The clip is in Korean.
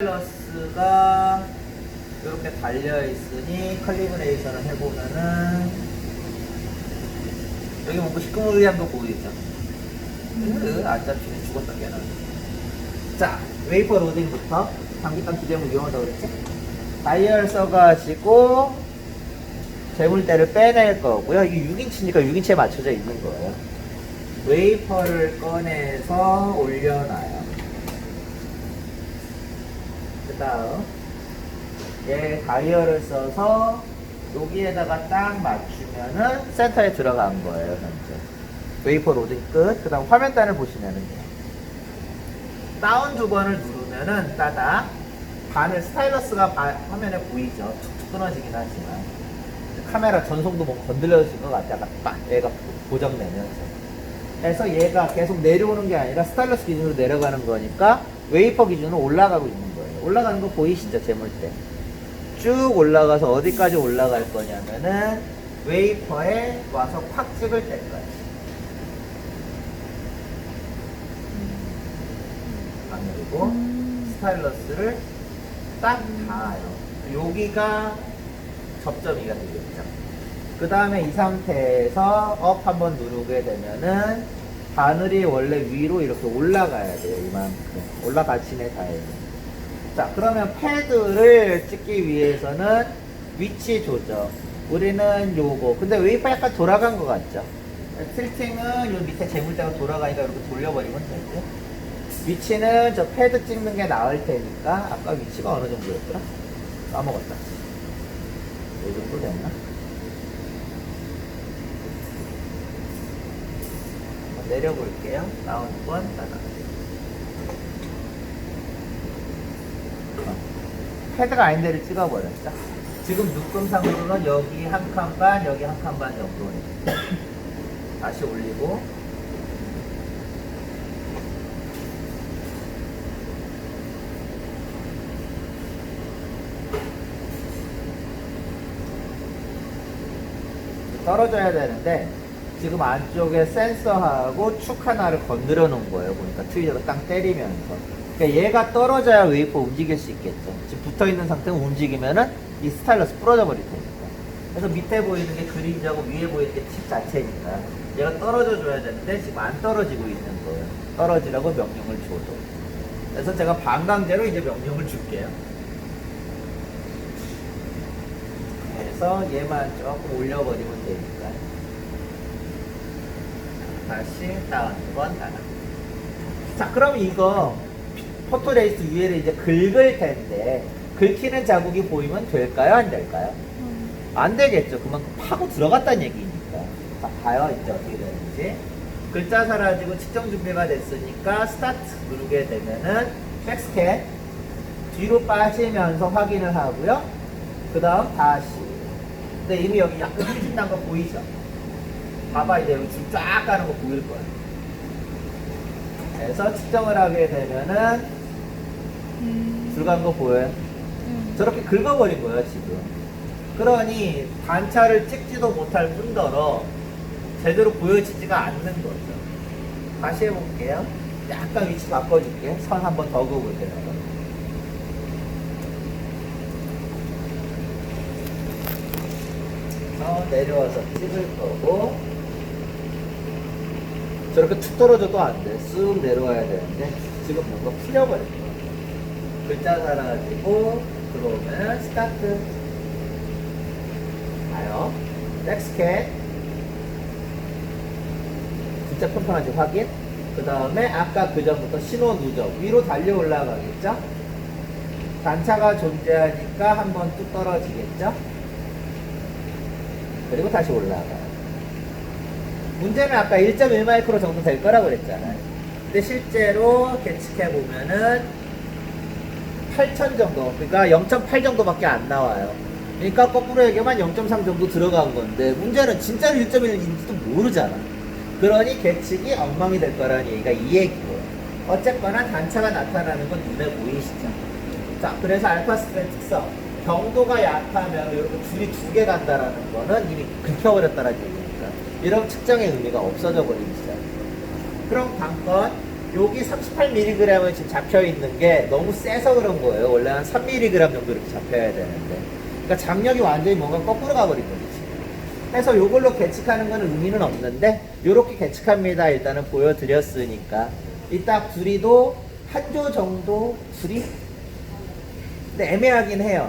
플러스가 이렇게 달려 있으니 칼리브레이션을 해보면은 여기 시커멓게 거 보이죠? 으, 안 잡히면 죽었다 걔는. 자, 웨이퍼 로딩부터 장기간 기대면 위험하다고 그랬지? 다이얼 써가지고 재물대를 빼낼 거고요. 이게 6인치니까 6인치에 맞춰져 있는 거예요. 웨이퍼를 꺼내서 올려놔요. 그 다음 얘 다이얼을 써서 여기에다가 딱 맞추면은 센터에 들어간 거예요 현재. 웨이퍼 로딩 끝그 다음 화면단을 보시면은 돼요. 다운 두 번을 누르면은 따다 바늘 스타일러스가 바- 화면에 보이죠. 툭툭 끊어지긴 하지만. 카메라 전송도 뭐 건드려진 것 같아 빡 얘가 고정되면서. 그래서 얘가 계속 내려오는 게 아니라 스타일러스 기준으로 내려가는 거니까 웨이퍼 기준으로 올라가고 있는. 올라가는 거 보이시죠? 재물대. 쭉 올라가서 어디까지 올라갈 거냐면은 웨이퍼에 와서 콱 찍을 때까지. 바늘이고 스타일러스를 딱 닿아요. 여기가 접점이가 되겠죠. 그 다음에 이 상태에서 업 한번 누르게 되면은 바늘이 원래 위로 이렇게 올라가야 돼요. 이만큼. 올라가지네 다행히. 자, 그러면 패드를 찍기 위해서는 위치 조정. 우리는 요거. 근데 웨이퍼 약간 돌아간 것 같죠? 틸팅은 요 밑에 재물대가 돌아가니까 이렇게 돌려버리면 되고. 위치는 저 패드 찍는 게 나을 테니까 아까 위치가 어느 정도였더라? 까먹었다. 이 정도 됐나? 내려볼게요. 다운 번, 따다. 어, 패드가 아닌 데를 찍어버렸죠. 지금 눈금상으로는 여기 한 칸 반, 여기 한 칸 반 정도네. 다시 올리고. 떨어져야 되는데 지금 안쪽에 센서하고 축 하나를 건드려 놓은 거예요. 보니까 트위저가 땅 때리면서. 그러니까 얘가 떨어져야 웨이퍼 움직일 수 있겠죠. 지금 붙어 있는 상태는 움직이면은 이 스타일러스 부러져 버릴 테니까. 그래서 밑에 보이는 게 그림자고 위에 보이는 게 칩 자체니까 얘가 떨어져 줘야 되는데 지금 안 떨어지고 있는 거예요. 떨어지라고 명령을 줘도. 그래서 제가 반강제로 이제 명령을 줄게요. 그래서 얘만 조금 올려버리면 되니까. 다시 다운 두번 닫아. 자, 그럼 이거 포토레이스 위에를 이제 긁을 텐데 긁히는 자국이 보이면 될까요? 안 될까요? 안 되겠죠. 그만큼 파고 들어갔다는 얘기니까. 자, 봐요. 이제 어떻게 되는지. 글자 사라지고 측정 준비가 됐으니까 스타트 누르게 되면은 백스캔 뒤로 빠지면서 확인을 하고요. 그 다음 다시. 근데 이미 여기 약간 휘진단 거 보이죠? 봐봐 이제 여기 줄쫙 가는 거 보일 거야. 그래서 측정을 하게 되면은 줄간거 보여요? 저렇게 긁어버린 거예요 지금. 그러니 단차를 찍지도 못할 뿐더러 제대로 보여지지가 않는 거죠. 다시 해볼게요. 약간 위치 바꿔줄게. 선 한 번 더 그을게요. 어, 내려와서 찍을 거고 저렇게 툭 떨어져도 안 돼. 쓱 내려와야 되는데 지금 뭔가 풀려버릴 거야. 글자 사라지고 들어오면 스타트 가요. 백스캔 진짜 편편하지 확인. 그 다음에 아까 그 전부터 신호 누적 위로 달려 올라가겠죠? 단차가 존재하니까 한 번 뚝 떨어지겠죠? 그리고 다시 올라가요. 문제는 아까 1.1마이크로 정도 될 거라고 그랬잖아요. 근데 실제로 계측해 보면은 8천 정도, 그러니까 0.8 정도밖에 안 나와요. 그러니까 거꾸로 얘기하면 0.3 정도 들어간 건데 문제는 진짜로 1.1인지도 모르잖아. 그러니 계측이 엉망이 될 거라는 얘기가 이 얘기고요. 어쨌거나 단차가 나타나는 건 눈에 보이시죠? 자, 그래서 알파 스프레 특성. 경도가 약하면 이렇게 줄이 두 개 간다라는 거는 이미 긁혀버렸다는 얘기니까. 이런 측정의 의미가 없어져 버리기 시작. 그럼 관건 여기 38mg은 지금 잡혀 있는 게 너무 세서 그런 거예요. 원래 한 3mg 정도 이렇게 잡혀야 되는데. 그러니까 장력이 완전히 뭔가 거꾸로 가버린 거지. 해서 요걸로 계측하는 거는 의미는 없는데, 요렇게 계측합니다. 일단은 보여드렸으니까. 이딱 둘이도 한 조 정도 둘이? 근데 애매하긴 해요.